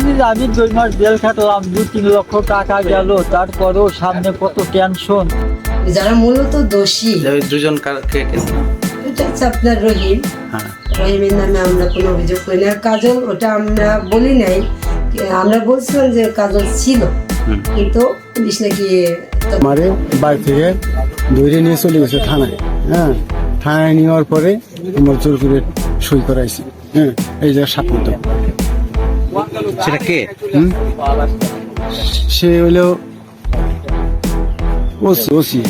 তিনি আমি দুই মাস জেল খাটলাম দু তিন লক্ষ টাকা গেল তারপরেও সামনে কত টেনশন যারা মূলত দোষী। দুজন আপনার রহিম। হ্যাঁ। রহিমের নামে আমরা কোনো অভিযোগ করি না। কাজল ওটা আমরা বলি নাই। আমরা বলছিলাম যে কাজল ছিল। কিন্তু পুলিশ নাকি তো- বাড়ি থেকে ধরে নিয়ে চলে গেছে থানায়। হ্যাঁ। থানায় নেওয়ার পরে আমার জোর করে সই করাইছি। হ্যাঁ। এই যে সাপোর্ট সেটা কে? সে হলো ওসি। ওসি।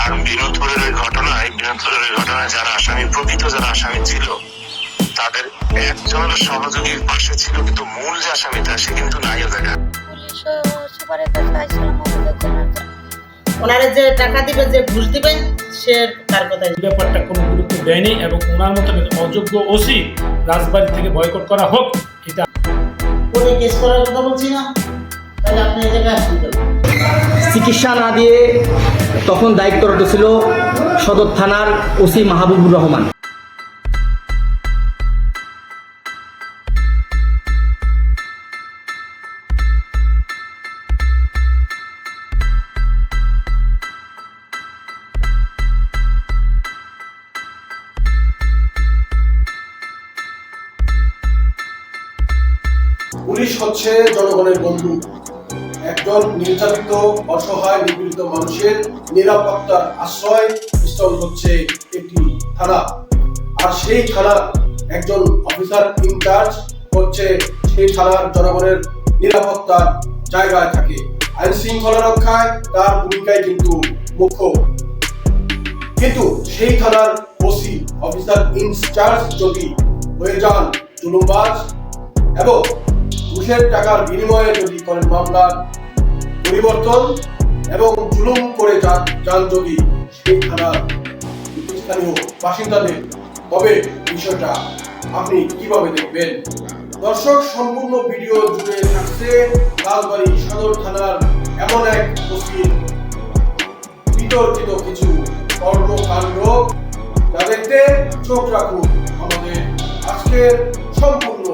আর বিনোদপুরের ওই ঘটনায় বিনোদপুরের ওই ঘটনায় যারা আসামি প্রকৃত যারা আসামি ছিল তাদের একজনের সহযোগীর পাশে ছিল কিন্তু মূল যে আসামিটা সে কিন্তু নাই ও জায়গায়। ওনারা যে টাকা দিবে যে ঘুষ দিবেন সে তার কথাই। এই ব্যাপারটা কোনো গুরুত্ব দেয়নি এবং ওনার মতন অযোগ্য ওসি রাজবাড়ি থেকে বয়কট করা হোক কোর্টে কেস করার কথা বলছি না, তাহলে আপনি এই জায়গায় চিকিৎসা না দিয়ে তখন দায়িত্বরত ছিল সদর থানার ওসি মাহবুবুর রহমান। পুলিশ হচ্ছে জনগণের বন্ধু। একজন নির্যাতিত, অসহায়, নিপীড়িত মানুষের নিরাপত্তার আশ্রয় স্থল হচ্ছে একটি থানা। আর সেই থানার একজন অফিসার ইনচার্জ হচ্ছে সেই থানার জনগণের নিরাপত্তার জায়গায় থাকে। আইন শৃঙ্খলা রক্ষায় তার ভূমিকাই কিন্তু মুখ্য। কিন্তু সেই থানার ওসি, অফিসার ইনচার্জ যদি হয়ে যান, জুলুমবাজ, এবং ঘুষের টাকার বিনিময়ে যদি করেন মামলার পরিবর্তন এবং জুলুম করে যান যদি সেই থানার স্থানীয় বাসিন্দাদের, তবে বিষয়টা আপনি কীভাবে দেখবেন? দর্শক, সম্পূর্ণ ভিডিও জুড়ে থাকছে লালবাড়ি সদর থানার এমন এক ওসির বিতর্কিত কিছু কর্মকাণ্ড যা দেখতে চোখ রাখুন আমাদের আজকের সম্পূর্ণ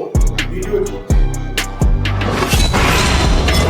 ভিডিওটি।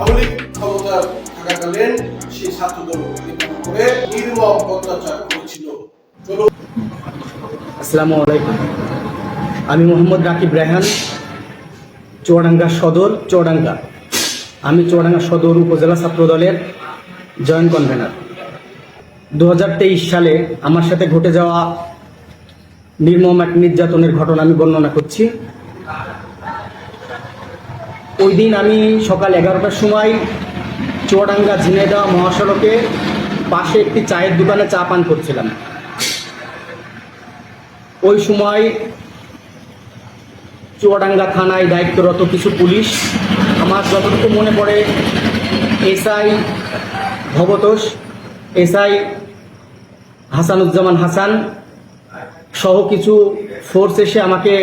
আওয়ামী লীগ থাকাকালীন সেই ছাত্রদল উপরে নির্মম অত্যাচার করেছিল। আসসালামু আলাইকুম। আমি মোহাম্মদ রাকিব রেহান, চুয়াডাঙ্গা সদর, চুয়াডাঙ্গা। আমি চুয়াডাঙ্গা সদর উপজেলা ছাত্র দলের জয়েন্ট কনভেনার। দু হাজার তেইশ সালে আমার সাথে ঘটে যাওয়া নির্মম এক নির্যাতনের ঘটনা আমি বর্ণনা করছি। ওই দিন আমি সকাল এগারোটার সময় চুয়াডাঙ্গা ঝিনেদা মহাসড়কে পাশে একটি চায়ের দোকানে চা পান করছিলাম। ওই সময় চুয়াডাঙ্গা থানায় দায়িত্বরত কিছু পুলিশ, আমার যতটুকু মনে পড়ে, এসআই ভবতোষ, এসআই হাসানুজ্জামান হাসান সহ কিছু ফোর্স এসে আমাকে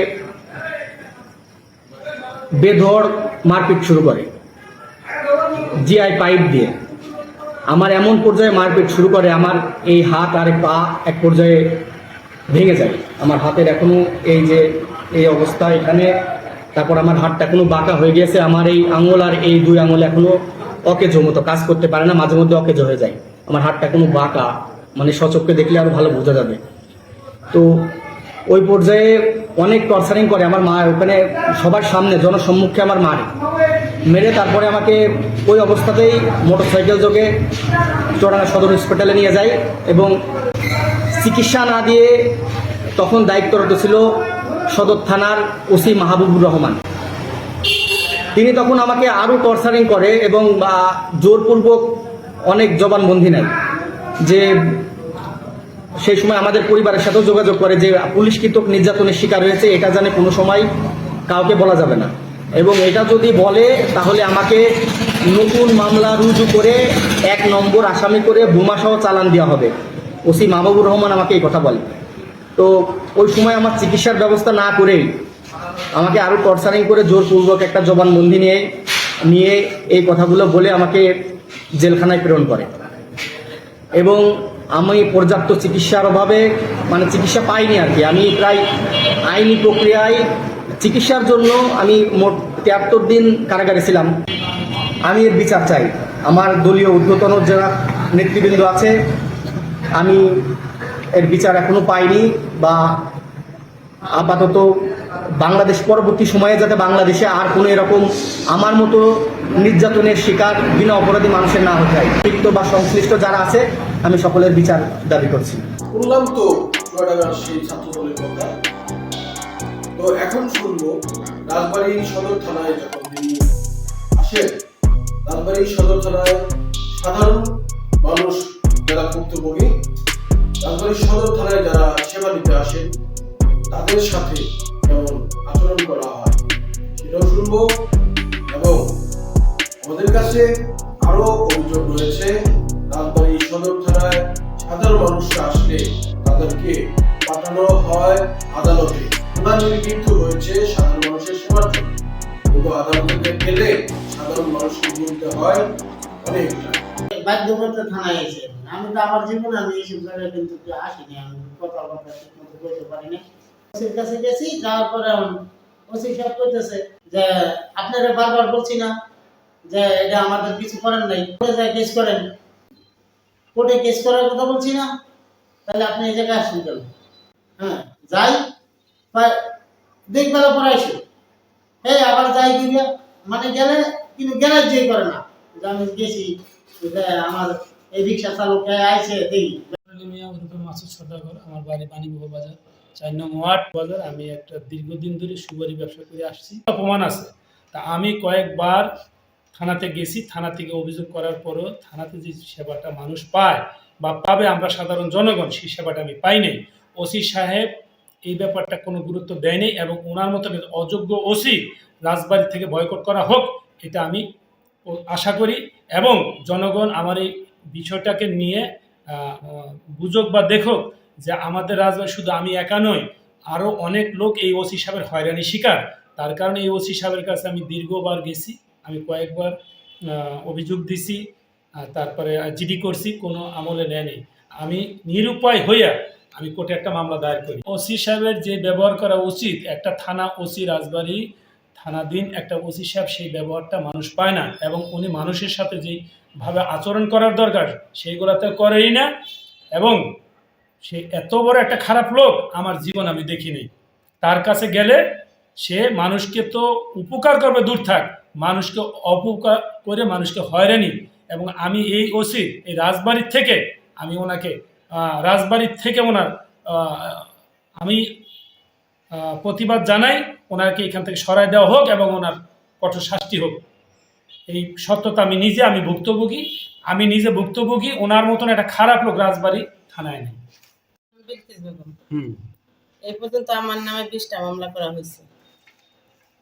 বেধড় মারপিট শুরু করে। জিআই পাইপ দিয়ে। আমার এমন পর্যায়ে মারপিট শুরু করে, আমার এই হাত আর পা এক পর্যায়ে ভেঙে যায়। আমার হাতের এখনও এই যে, এই অবস্থা এখানে। তারপর আমার হাতটা এখনও বাঁকা হয়ে গেছে আমার এই আঙুল আর এই দুই আঙুল এখনও অকেজো মতো কাজ করতে পারে না, মাঝে মধ্যে অকেজো হয়ে যায়। আমার হাতটা এখনও বাঁকা মানে সচক্ষে দেখলে আরও ভালো বোঝা যাবে। তো ওই পর্যায়ে অনেক টর্চারিং করে আমার মা, ওখানে সবার সামনে, জনসম্মুখে আমার মারে মেরে তারপরে আমাকে ওই অবস্থাতেই মোটরসাইকেল যোগে চোরাঙ্গা সদর হসপিটালে নিয়ে যায় এবং চিকিৎসা না দিয়ে তখন দায়িত্বরত ছিল সদর থানার ওসি মাহবুবুর রহমান। তিনি তখন আমাকে আরও টর্চারিং করে এবং জোরপূর্বক অনেক জবানবন্দি নেয় যে সেই সময় আমাদের পরিবারের সাথেও যোগাযোগ করে যে, পুলিশ কৃতক নির্যাতনের শিকার হয়েছে? এটা জানে কোনো সময় কাউকে বলা যাবে না। এবং এটা যদি বলে, তাহলে আমাকে নতুন মামলা রুজু করে এক নম্বর আসামি করে বোমাসহ চালান দেওয়া হবে। ওসি মাহবুবুর রহমান আমাকে এই কথা বলে। তো ওই সময় আমার চিকিৎসার ব্যবস্থা না করেই আমাকে আরও টর্চারিং করে জোরপূর্বক একটা জবানবন্দি নিয়ে নিয়ে এই কথাগুলো বলে আমাকে জেলখানায় প্রেরণ করে। এবং আমি পর্যাপ্ত চিকিৎসার অভাবে মানে চিকিৎসা পাইনি আর কি। আমি প্রায় আইনি প্রক্রিয়ায় চিকিৎসার জন্য আমি মোট তিয়াত্তর দিন কারাগারে ছিলাম। আমি এর বিচার চাই। আমার দলীয় ঊর্ধ্বতন যারা নেতৃবৃন্দ আছে, আমি এর বিচার এখনও পাইনি বা আপাতত বাংলাদেশ পরবর্তী সময়ে যাতে বাংলাদেশে আর কোনো এরকম আমার মতো নির্যাতনের শিকার বিনা অপরাধী মানুষের না হয়। লিপ্ত বা সংশ্লিষ্ট যারা আছে আমি সকলের বিচার দাবি করছি। শুনলাম তো তো এখন শুনব সদর থানায় যখন তিনি আসেন সদর থানায় সাধারণ মানুষ যারা ভুক্তভোগী, রাজবাড়ী সদর থানায় যারা সেবা নিতে আসেন, তাদের সাথে কেমন আচরণ করা হয় সেটাও শুনব এবং আমাদের কাছে আরও অভিযোগ রয়েছে। রাজবাড়ী সদর থানায় সাধারণ মানুষরা আসলে তাদেরকে পাঠানো হয় আদালতে। প্রধানের কিন্তু রয়েছে সাধারণ মানুষের সেবার জন্য। কিন্তু আদালতে গেলে সাধারণ মানুষকে বলতে হয় অনেকটা। বাধ্য করতে থানায় এসে আমি তো আমার জীবনে আমি এইসব জায়গায় কিন্তু আসিনি। আমি কথা কথা ঠিক মতো বলতে পারি না ওসির কাছে গেছি, যাওয়ার পরে ওসি সাহেব করতেছে যে, আপনারা বারবার বলছি না যে, এটা আমাদের কিছু করার নাই। কেস করেন কোর্টে কেস করার কথা বলছি না, তাহলে আপনি এই জায়গায় আসুন কেন? হ্যাঁ যাই দেখবেলা পরে আসো। এই আবার যাই গিয়ে মানে গেলে কিন্তু গ্যারেজ যে করে না। আমি গেছি আমার এই রিক্সা চালক আইছে, দেখি। আমার বাড়ি বাণীবহ বাজার, চার নং ওয়ার্ড বাজার। আমি একটা দীর্ঘদিন ধরে সুপারি ব্যবসা করে আসছি। অপমান আছে। তা আমি কয়েকবার থানাতে গেছি, থানা থেকে অভিযোগ করার পরও থানাতে যে সেবাটা মানুষ পায় বা পাবে, আমরা সাধারণ জনগণ সেই সেবাটা আমি পাই নাই। ওসি সাহেব এই ব্যাপারটা কোনো গুরুত্ব দেয়নি এবং ওনার মতন অযোগ্য ওসি রাজবাড়ি থেকে বয়কট করা হোক, এটা আমি আশা করি এবং জনগণ আমার এই বিষয়টাকে নিয়ে বুঝুক বা দেখুক যে আমাদের রাজবাড়ি শুধু আমি একা নই, আরও অনেক লোক এই ওসি সাহেবের হয়রানি শিকার। তার কারণে এই ওসি সাহেবের কাছে আমি দীর্ঘবার গেছি। আমি কয়েকবার অভিযোগ দিছি তারপরে জিডি করছি, কোনো আমলে নেয়নি। আমি নিরুপায় হইয়া আমি কোর্টে একটা মামলা দায়ের করি। ওসি সাহেবের যে ব্যবহার করা উচিত, একটা থানা ওসি রাজবাড়ি, থানাধীন একটা ওসি সাহেব সেই ব্যবহারটা মানুষ পায় না, এবং উনি মানুষের সাথে যেই ভাবে আচরণ করার দরকার, সেইগুলো তো করেই না, এবং সে এত বড় একটা খারাপ লোক, আমার জীবন আমি দেখিনি। তার কাছে গেলে সে মানুষকে তো উপকার করবে, দূর থাক। মানুষকে অপকার করে মানুষকে হয়রানি এবং আমি এই ওসি এই রাজবাড়ির থেকে আমি ওনাকে রাজবাড়ির থেকে ওনার আমি প্রতিবাদ জানাই ওনাকে এখান থেকে সরাই দেওয়া হোক এবং ওনার কঠোর শাস্তি হোক। এই সত্যতা আমি নিজে আমি ভুক্তভোগী আমি নিজে ভুক্তভোগী ওনার মতন একটা খারাপ লোক রাজবাড়ি থানায় নেই। হুম। এই পর্যন্ত আমার নামে বিশটা মামলা করা হয়েছে।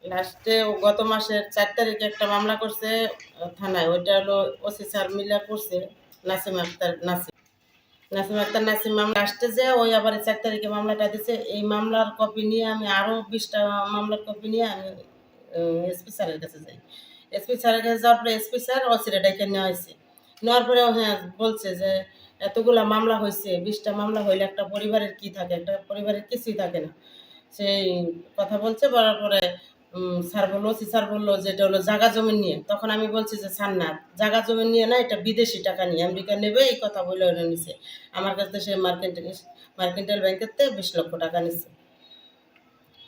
লাস্টে গত মাসের চার তারিখে একটা মামলা করছে থানায়। ওইটা হলো ওসি স্যার মিলা করছে, নাসিম আক্তার, নাসিম। নাসিম আক্তার, নাসিম মামলা। লাস্টে যে ওই আবার চার তারিখে মামলাটা দিছে, এই মামলার কপি নিয়ে আমি আরও বিশটা মামলার কপি নিয়ে আমি এসপি স্যারের কাছে যাই। এসপি স্যারের কাছে যাওয়ার পরে এসপি স্যার অসিরে ডেকে নেওয়া হয়েছে। নেওয়ার পরে হ্যাঁ বলছে যে এতগুলা মামলা হয়েছে, বিশটা মামলা হইলে একটা পরিবারের কি থাকে? একটা পরিবারের কিছুই থাকে না। সেই কথা বলছে, বলার পরে স্যার বলল, ওসি স্যার বলল যে এটা হলো জাগা জমি নিয়ে। তখন আমি বলছি যে, স্যার না, জাগা জমি নিয়ে না, এটা বিদেশি টাকা নিয়ে। আমেরিকা নেবে, এই কথা বলে ওরা নিছে। আমার কাছে সে মার্কেন্টাইল মার্কেন্টাইল ব্যাংকের থেকে বিশ লক্ষ টাকা নিছে।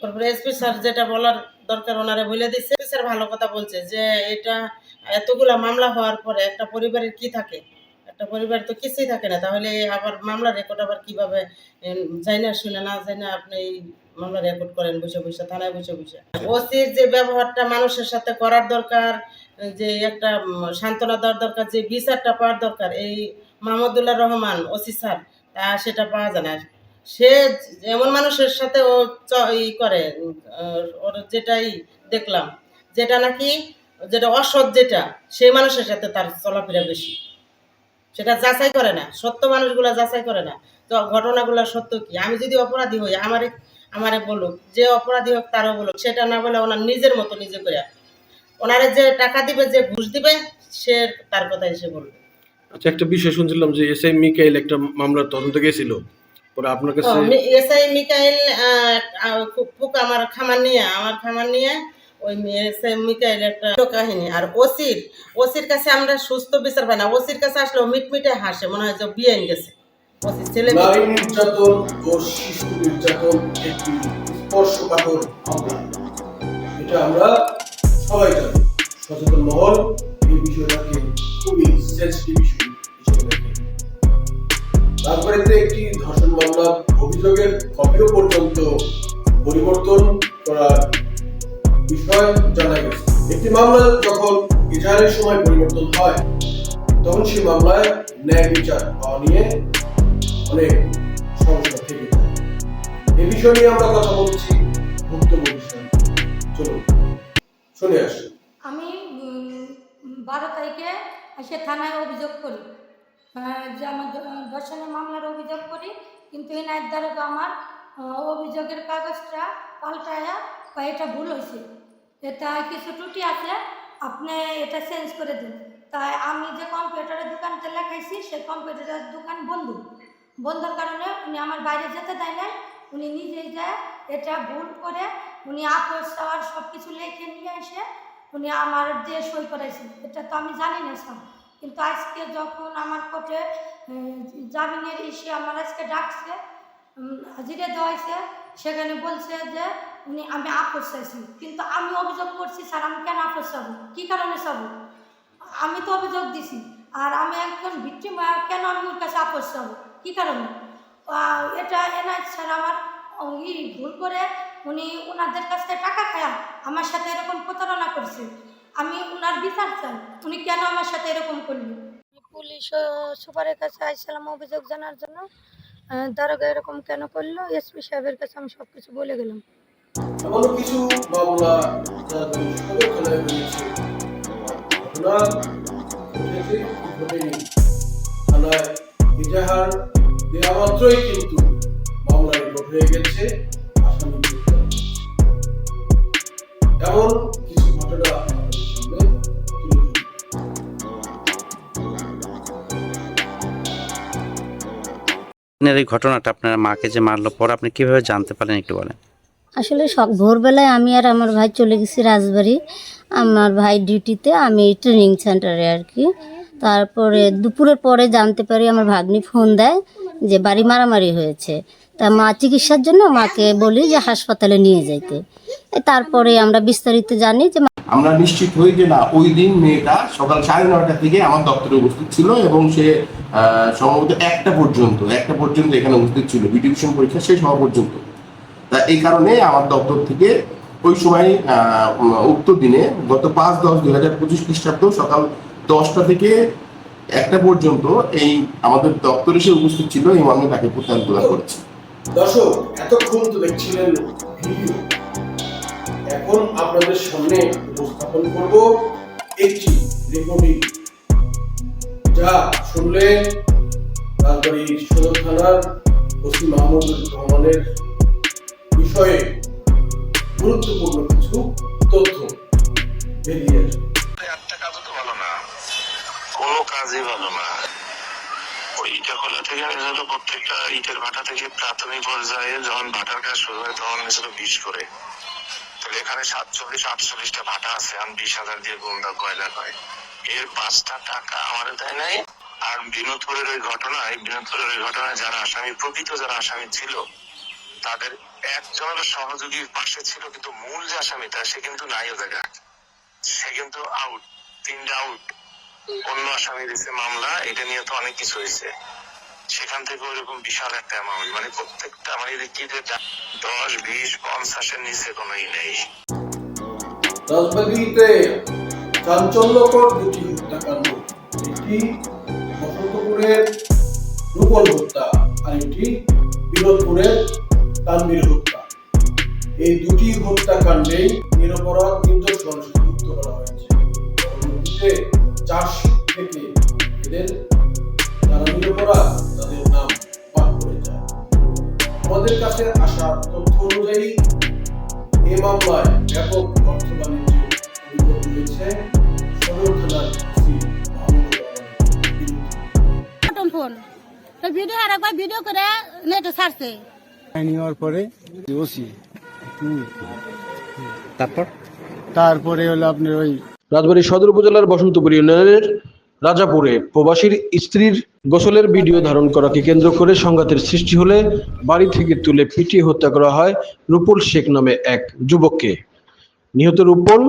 তারপরে এসপি স্যার যেটা বলার দরকার, ওনারা বলে দিচ্ছে স্যার ভালো কথা বলছে যে, এটা এতগুলা মামলা হওয়ার পরে একটা পরিবারের কি থাকে? একটা পরিবার তো কিছুই থাকে না। তাহলে আবার মামলা রেকর্ড আবার কীভাবে যাই না শুনে না যাই না আপনি মামলা রেকর্ড করেন, বসে বসে, থানায় বসে বসে। ওসির যে ব্যবহারটা মানুষের সাথে করার দরকার, যে একটা সান্ত্বনা দেওয়ার দরকার, যে বিচারটা পাওয়ার দরকার, এই মাহমুদুল্লাহ রহমান, ওসি স্যার, তা সেটা পাওয়া যায় না। সে এমন মানুষের সাথে ও ই করে ওর যেটাই দেখলাম, যেটা নাকি, যেটা অসৎ যেটা, সেই মানুষের সাথে তার চলাফেরা বেশি। সেটা যাচাই করে না, সত্য মানুষগুলো যাচাই করে না। তো ঘটনাগুলো সত্য কি? আমি যদি অপরাধী হই, আমারে আমারে বলুক যে অপরাধী হোক তারও বলুক সেটা না বলে ওনার নিজের মতো নিজে করে ওনারে যে টাকা দিবে যে ঘুষ দিবে সে তার কথাই সে বলবে। আচ্ছা একটা বিষয় শুনছিলাম যে এস আই মিকাইল একটা মামলার তদন্ত গেছিল। পরে আপনার কাছে এসআই মিকাইল আহ, আহ, ফুক আমার খামার নিয়ে আমার খামার নিয়ে ওই এসআই মিকাইল একটা কাহিনী। আর ওসির ওসির কাছে আমরা সুস্থ বিচার পাই না। ওসির কাছে আসলে মিটমিটে হাসে মনে হয় যে বিয়ে গেছে। নারী নির্যাতন ও শিশু নির্যাতন একটি স্পর্শকাতর এটা আমরা সবাই জানি। সচেতন মহল এই বিষয়টাকে খুবই সেন্সিটিভ ইস্যু হিসেবে দেখে। তারপরে তো একটি ধর্ষণ মামলা অভিযোগের কপিও পর্যন্ত পরিবর্তন করার বিষয় জানা গেছে। একটি মামলা যখন এজাহারের সময় পরিবর্তন হয় তখন সেই মামলায় ন্যায় বিচার পাওয়া নিয়ে অনেক সমস্যা থেকে যায়। এ বিষয় নিয়ে আমরা কথা বলছি ভুক্তভোগী চলুন, শুনে আসি। আমি বারো তারিখে এসে থানায় অভিযোগ করি। যে আমার ধর্ষণের মামলার অভিযোগ করি, কিন্তু এই নায়ের দ্বারা আমার অভিযোগের কাগজটা পাল্টায়া বা এটা ভুল হয়েছে। এটা কিছু ত্রুটি আছে, আপনি এটা চেঞ্জ করে দিন। তাই আমি যে কম্পিউটারের দোকানতে লেখাইছি সেই কম্পিউটারের দোকান বন্ধ। বন্ধর কারণে উনি আমার বাইরে যেতে দেয় নাই। উনি নিজেই যায়, এটা ভুল করে উনি আপোষ চাওয়ার সব কিছু লিখে নিয়ে এসে উনি আমার যে সই করাইছে এটা তো আমি জানি না, স্যার। কিন্তু আজকে যখন আমার কোর্টে জামিনের ইসে আমার আজকে ডাকছে হাজিরে দেওয়া হয়েছে, সেখানে বলছে যে উনি আমি আপোষ চাইছি। কিন্তু আমি অভিযোগ করছি, স্যার, আমি কেন আপোষ চাবো? কী কারণে চাবো? আমি তো অভিযোগ দিছি। আর আমি একজন ভিক্টিম কেন আমি ওর কাছে আপোষ চাবো? কী কারণে? এটা এনআইট স্যার আমার ই ভুল করে উনি ওনাদের কাছ থেকে টাকা খায়া আমার সাথে এরকম প্রতারণা করছে। আমি ওনার বিচার চাই। উনি কেন আমার সাথে এরকম করল? পুলিশ সুপারের কাছে আইছিলাম অভিযোগ জানার জন্য। দারোগা এরকম কেন করল? এসপি সাহেবের কাছে আমি সব কিছু বলে গেলাম। কিছু মামলা ঘটনা ঘটেনি। থানায় এজাহার দেওয়া মাত্রই কিন্তু মামলা রিপোর্ট হয়ে গেছে আসামি এমন কিছু ঘটনা আমাদের সামনে তুলে ধরবো। আপনার এই ঘটনাটা আপনার মাকে যে মারলো পর আপনি কীভাবে জানতে পারেন একটু বলেন। আসলে সব ভোরবেলায় আমি আর আমার ভাই চলে গেছি রাজবাড়ি। আমার ভাই ডিউটিতে আমি ট্রেনিং সেন্টারে আর কি। তারপরে দুপুরের পরে জানতে পারি আমার ভাগ্নি ফোন দেয় যে বাড়ি মারামারি হয়েছে। তা মা চিকিৎসার জন্য মাকে বলি যে হাসপাতালে নিয়ে যাইতে। তারপরে আমরা বিস্তারিত জানি যে আমরা নিশ্চিত হই যে না, ওই দিন মেয়েটা সকাল সাড়ে নয়টা থেকে আমার দপ্তরে উপস্থিত ছিল এবং সে সম্ভবত একটা পর্যন্ত একটা পর্যন্ত এখানে উপস্থিত ছিল। বিডিভিশন পরীক্ষা শেষ হওয়া পর্যন্ত। তা এই কারণে আমার দপ্তর থেকে ওই সময় উক্ত দিনে গত পাঁচ দশ দুই হাজার পঁচিশ খ্রিস্টাব্দ সকাল দশটা থেকে একটা পর্যন্ত এই আমাদের দপ্তরে সে উপস্থিত ছিল, এই মর্মে তাকে প্রত্যায়ন প্রদান করেছে দর্শক, এতক্ষণ তো দেখছিলেন এখন আপনাদের সামনে উপস্থাপন করব একটি রেকর্ডিং যা শুনলে রাজবাড়ির সদর থানার ওসি মাহমুদুর রহমানের বিষয়ে গুরুত্বপূর্ণ কিছু তথ্য বেরিয়ে আসবে। কোনো কাজই ভালো না। ওই থেকে প্রত্যেকটা ইটের ভাটা থেকে প্রাথমিক পর্যায়ে যখন ভাটার কাজ শুরু হয় তখন করে। তাহলে এখানে সাতচল্লিশ, আটচল্লিশটা ভাটা আছে, আমি বিশ হাজার দিয়ে কয়লা কয়। এর পাঁচটা টাকা আমার দেয় নাই। আর বিনোদপুরের ওই ঘটনায় বিনোদপুরের ওই ঘটনায় যারা আসামি, প্রকৃত যারা আসামি ছিল, তাদের একজনের সহযোগীর পাশে ছিল, কিন্তু মূল যে আসামি আসামিটা সে কিন্তু নাই ও জায়গায় সে কিন্তু আউট তিনটা আউট অন্য আসামি দিছে মামলা, এটা নিয়ে তো অনেক কিছু হয়েছে। সেখান থেকে ওইরকম বিশাল একটা অ্যামাউন্ট মানে প্রত্যেকটা মানে কি যে দশ, বিশ, পঞ্চাশের নিচে কোনো ই নেই। রাজবাড়িতে চাঞ্চল্যকর দুটি হত্যাকাণ্ড। একটি বসন্তপুরের রূপল হত্যা আর একটি হত্যা। এই দুটি হত্যাকাণ্ডেই নিরপরাধ নির্দোষ মানুষ লিস্টে চার্জশিট থেকে এদের যারা নিরপরাধ তাদের নাম বাদ পড়ে যায়। আমাদের কাছে আসা তথ্য অনুযায়ী এ মামলায় ব্যাপক অর্থ বাণিজ্য অভিযোগ রয়েছে সদর থানার ফোন তো ভিডিও আর একবার ভিডিও করে নেটে ছাড়ছে। নেওয়ার পরে ওসি তারপর? তারপরে হলো আপনার ওই রাজবাড়ী সদর উপজেলার বসন্তপুর ইউনিয়নের রাজাপুরে প্রবাসীর স্ত্রীর গোসলের ভিডিও ধারণ করাকে কেন্দ্র করে সংঘাতের সৃষ্টি হলে বাড়ি থেকে তুলে পিটিয়ে হত্যা করা হয় রুপল শেখ নামে এক যুবককে। নিহত রুপল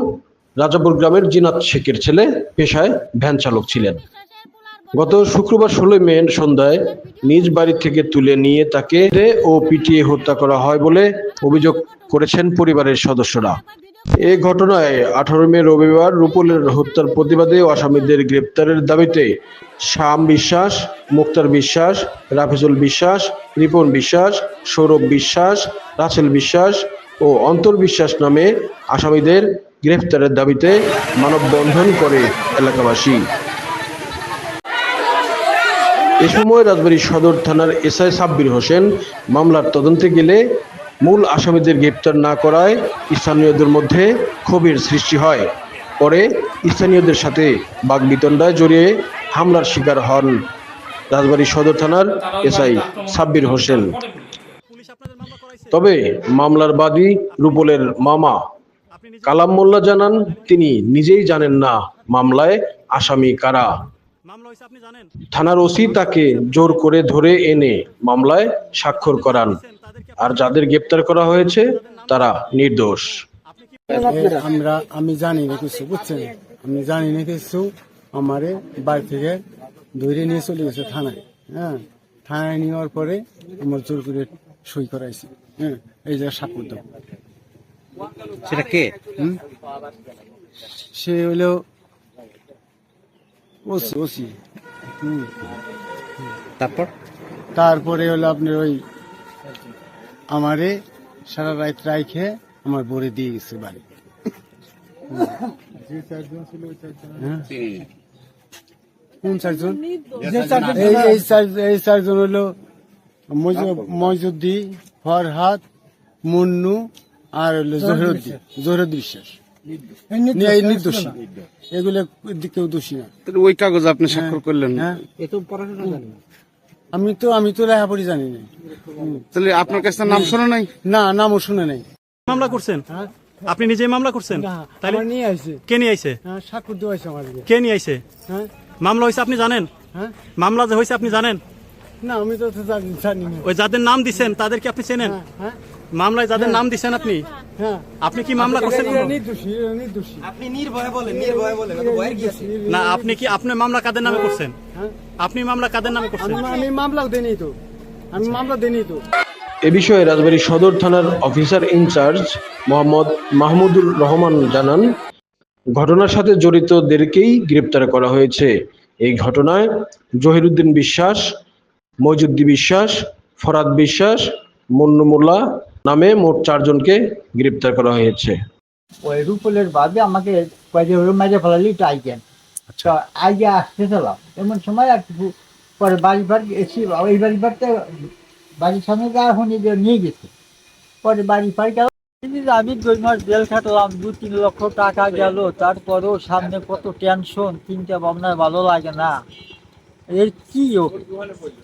রাজাপুর গ্রামের জিনাত শেখের ছেলে, পেশায় ভ্যান চালক ছিলেন। গত শুক্রবার ষোলোই মে সন্ধ্যায় নিজ বাড়ি থেকে তুলে নিয়ে তাকে ও পিটিয়ে হত্যা করা হয় বলে অভিযোগ করেছেন পরিবারের সদস্যরা। এ ঘটনায় আঠারো মে রবিবার রুপলের হত্যার প্রতিবাদে আসামিদের গ্রেপ্তারের দাবিতে শাম বিশ্বাস, মুক্তার বিশ্বাস, রাফিজুল বিশ্বাস, রিপন বিশ্বাস, সৌরভ বিশ্বাস, রাসেল বিশ্বাস ও অন্তর বিশ্বাস নামে আসামিদের গ্রেফতারের দাবিতে মানববন্ধন করে এলাকাবাসী। এ সময় রাজবাড়ী সদর থানার এসআই সাব্বির হোসেন মামলার তদন্তে গেলে মূল আসামিদের গ্রেপ্তার না করায় স্থানীয়দের মধ্যে ক্ষোভের সৃষ্টি হয়। পরে স্থানীয়দের সাথে বাগবিতণ্ডায় জড়িয়ে হামলার শিকার হন রাজবাড়ী সদর থানার এসআই সাব্বির হোসেন। তবে মামলার বাদী রুপলের মামা কালাম মোল্লা জানান, তিনি নিজেই জানেন না মামলায় আসামি কারা। থানার ওসি তাকে জোর করে ধরে এনে মামলায় স্বাক্ষর করান। আর যাদের গ্রেপ্তার করা হয়েছে তারা নির্দোষ। আমরা আমি জানি না কিছু বুঝছেন? আমি জানি না কিছু আমারে বাড়ি থেকে ধরে নিয়ে চলে গেছে থানায় হ্যাঁ? থানায় নেওয়ার পরে আমার জোর করে সই করাইছে হ্যাঁ? এই যে স্বাক্ষর দাও। সেটা কে? হুম? সে হলো ওসি ওসি। হুম। তারপর? তারপরে হলো আপনার ওই আমারে সারা রাত রাইখে আমার বরে দিয়ে গেছে বাড়ি। হ্যাঁ? কোন চারজন? এই এই চার- এই চারজন হলো মজু- মজুদ্দি ফরহাদ মুন্নু আর হলো জহিরুদ্দি জহিরুদ্দি। বিশ্বাস। এই নির্দোষী এগুলো কেউ দোষী না। ওই কাগজ আপনি স্বাক্ষর করলেন না। এত হ্যাঁ আমি তো আমি তো লেখাপড়ি জানি না। তাহলে আপনার কাছে নাম শোনা নাই? না নামও শুনে নাই। মামলা করছেন? আপনি নিজেই মামলা করছেন? তাহলে আমার নিয়ে আসছে কে নিয়ে আইছে? হ্যাঁ স্বাক্ষর দেওয়া হয়েছে আমার কে নিয়ে আইছে? হ্যাঁ। মামলা হয়েছে আপনি জানেন? হ্যাঁ। মামলা যে হয়েছে আপনি জানেন? না আমি তো জানি জানি না। ওই যাদের নাম দিছেন তাদেরকে আপনি চেনেন? হ্যাঁ, হ্যাঁ। মামলায় যাদের নাম দিচ্ছেন আপনি? হ্যাঁ আপনি কি মামলা করছেন? না আপনি কি আপনি মামলা কাদের নামে করছেন? হ্যাঁ। আপনি মামলা কাদের নামে করছেন? আমি আমি মামলাও দেনি তো। আমি মামলা দেনি তো। এ বিষয়ে রাজবাড়ী সদর থানার officer in charge Mohammad Mahmudur Rahman জানান ঘটনার সাথে জড়িতদেরকেই গ্রেপ্তার করা হয়েছে। এই ঘটনায় জহিরুদ্দিন বিশ্বাস মইজুদ্দি বিশ্বাস ফরাদ বিশ্বাস মুন্নু মোল্লা নামে মোট চারজনকে গ্রেপ্তার করা হয়েছে। ওই রুপলের বাদে আমাকে কয়েকজন ওরকম মেরে ফেলালি তো আইকেন তো আগে আসতেছিলাম এমন সময় আর কিছু পরে বাড়ি বাড়ি এসি ওই বাড়ি বাড়িতে বাড়ির সামনে যা এখন যে নিয়ে গেছে। পরে বাড়ি ফাড়ি গেল। আমি দুই মাস জেল খাটলাম দু তিন লক্ষ টাকা গেল। তারপরেও সামনে কত টেনশন চিন্তা ভাবনায় ভালো লাগে না। এর কি ও?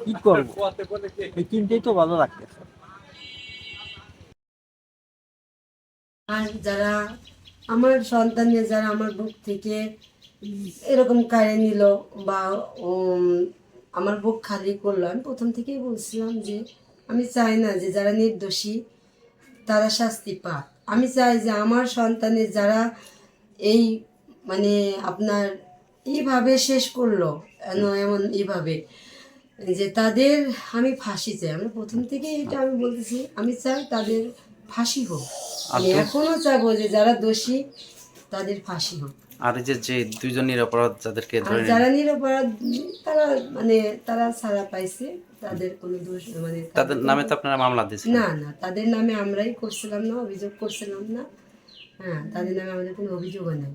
কি করব? এই চিন্তাই তো ভালো লাগতেছে। আর যারা আমার সন্তানের যারা আমার বুক থেকে এরকম কাড়ে নিল বা আমার বুক খালি করল, আমি প্রথম থেকেই বলছিলাম যে আমি চাই না যে যারা নির্দোষী তারা শাস্তি পাক। আমি চাই যে আমার সন্তানের যারা এই মানে আপনার এইভাবে শেষ করল এমন এইভাবে, যে তাদের আমি ফাঁসি চাই। আমি প্রথম থেকে এটা আমি বলতেছি, আমি চাই তাদের ফাঁসি হোক। আমি এখনও চাইব যে যারা দোষী তাদের ফাঁসি হোক। আর এই যে যে দুইজন নিরপরাধ যাদেরকে আর ধরে যারা নিরপরাধ তারা মানে তারা ছাড়া পাইছে তাদের কোনো দোষ মানে তাদের নামে তো আপনারা মামলা দিয়েছেন। না না তাদের নামে আমরাই করছিলাম না অভিযোগ করছিলাম না। হ্যাঁ তাদের নামে আমাদের কোনো অভিযোগও নেই।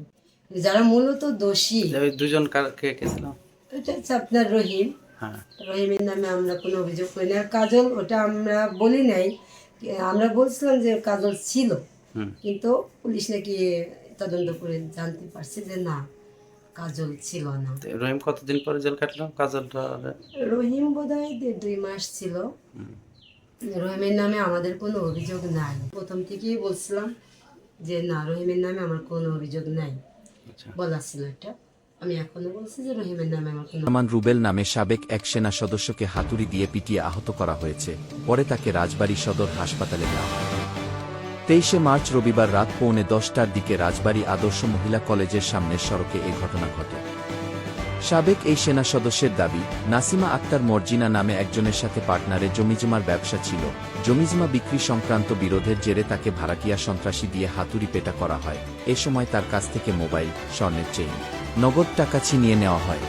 যারা মূলত দোষী ওই দুজন কার কে কে ছিল? এটা হচ্ছে আপনার রহিম। হ্যাঁ। রহিমের নামে আমরা কোনো অভিযোগ করি না আর কাজল ওটা আমরা বলি নাই। আমরা বলছিলাম যে কাজল ছিল কিন্তু পুলিশ নাকি তদন্ত করে জানতে পারছে যে না কাজল ছিল না। রহিম কতদিন পরে জেল কাটলো? কাজলটা রহিম বোধহয় দুই মাস ছিল। রহিমের নামে আমাদের কোনো অভিযোগ নাই। প্রথম থেকেই বলছিলাম যে না রহিমের নামে আমার কোনো অভিযোগ নাই। আচ্ছা। বলা ছিল এটা রহমান রুবেল নামে সাবেক এক সেনা সদস্যকে হাতুড়ি দিয়ে পিটিয়ে আহত করা হয়েছে। পরে তাকে রাজবাড়ী সদর হাসপাতালে নেওয়া তেইশে মার্চ রবিবার রাত পৌনে দশটার দিকে রাজবাড়ী আদর্শ মহিলা কলেজের সামনের সড়কে এ ঘটনা ঘটে। সাবেক এই সেনা সদস্যের দাবি, নাসিমা আক্তার মর্জিনা নামে একজনের সাথে পার্টনারে জমিজমার ব্যবসা ছিল। জমিজমা বিক্রি সংক্রান্ত বিরোধের জেরে তাকে ভাড়াটিয়া সন্ত্রাসী দিয়ে হাতুড়ি পেটা করা হয়। এ সময় তার কাছ থেকে মোবাইল, স্বর্ণের চেইন, নগদ টাকা ছিনিয়ে নেওয়া হয়।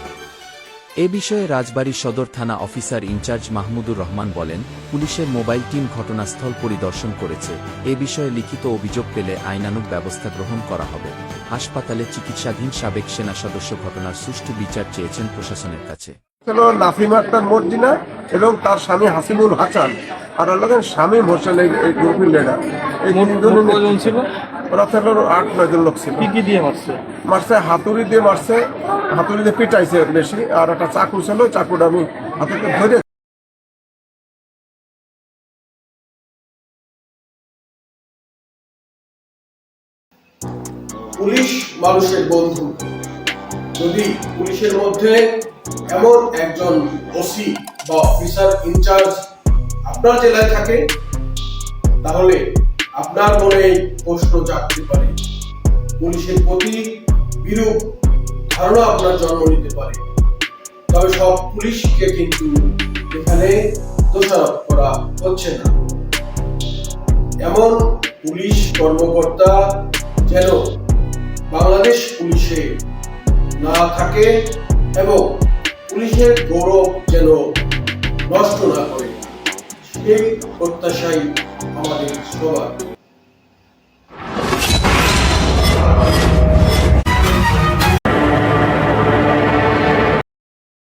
এ বিষয়ে রাজবাড়ী সদর থানা অফিসার ইনচার্জ মাহমুদুর রহমান বলেন পুলিশের মোবাইল টিম ঘটনাস্থল পরিদর্শন করেছে। এ বিষয়ে লিখিত অভিযোগ পেলে আইনানুগ ব্যবস্থা গ্রহণ করা হবে। হাসপাতালে চিকিৎসাধীন সাবেক সেনা সদস্য ঘটনার সুষ্ঠু বিচার চেয়েছেন প্রশাসনের কাছে। ছিল আক্তার মর্জিনা এবং তার স্বামী হাসিবুল হাসান। আর স্বামী হোসেন এই গ্রুপের লিডার এই ছিল? ওরা ছিল আট নয় জন লোক ছিল। কি দিয়ে মারছে? মারছে হাতুড়ি দিয়ে মারছে হাতুড়ি দিয়ে পিটাইছে বেশি আর একটা চাকু ছিল চাকুটা আমি হাতুড়িতে ধরে পুলিশ মানুষের বন্ধু। যদি পুলিশের মধ্যে এমন একজন ওসি বা অফিসার ইনচার্জ আপনার জেলায় থাকে তাহলে আপনার মনে প্রশ্ন জাগতে পারে। পুলিশের প্রতি বিরূপ ধারণা আপনার জন্ম নিতে পারে। তবে সব পুলিশকে কিন্তু এখানে দোষারোপ করা হচ্ছে না। এমন পুলিশ কর্মকর্তা যেন বাংলাদেশ পুলিশে না থাকে এবং পুলিশের গৌরব যেন নষ্ট না করে। এই প্রত্যাশাই আমাদের সবার।